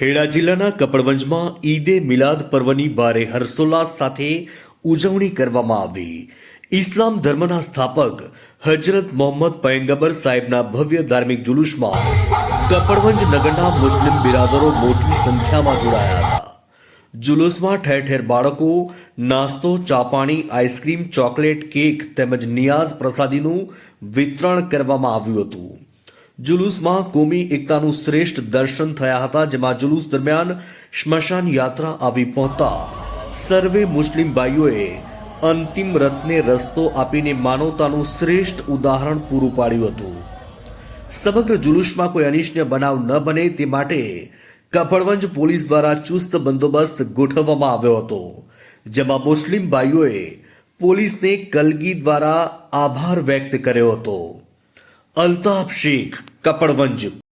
ખેડા જિલ્લાના કપડવંજમાં ઈદે મિલાદ પર્વની ભારે હર્ષોલ્લાસ સાથે ઉજવણી કરવામાં આવી. ઇસ્લામ ધર્મના સ્થાપક હજરત મોહમ્મદ પયંગબર સાહેબના ભવ્ય ધાર્મિક જુલુસમાં કપડવંજ નગરના મુસ્લિમ બિરાદરો મોટી સંખ્યામાં જોડાયા હતા. જુલુસમાં ઠેર ઠેર બાળકો, નાસ્તો ચા પાણી આઈસ્ક્રીમ, ચોકલેટ, કેક તેમજ નિયાઝ પ્રસાદીનું વિતરણ કરવામાં આવ્યું હતું. જુલુસમાં કોમી એકતાનું શ્રેષ્ઠ દર્શન થયા હતા, જેમાં જુલુસ દરમિયાન સ્મશાન યાત્રા આવી પહોંચતા સર્વે મુસ્લિમ ભાઈઓએ અંતિમ રથને રસ્તો આપીને માનવતાનું શ્રેષ્ઠ ઉદાહરણ પૂરું પાડ્યું હતું. સમગ્ર જુલુસમાં કોઈ અનિષ્ટ બનાવ ન બને તે માટે કપડવંજ પોલીસ દ્વારા ચુસ્ત બંદોબસ્ત ગોઠવવામાં આવ્યો હતો, જેમાં મુસ્લિમ ભાઈઓએ પોલીસને કલગી દ્વારા આભાર વ્યક્ત કર્યો હતો. અલ્તાફ શેખ કપડવંજ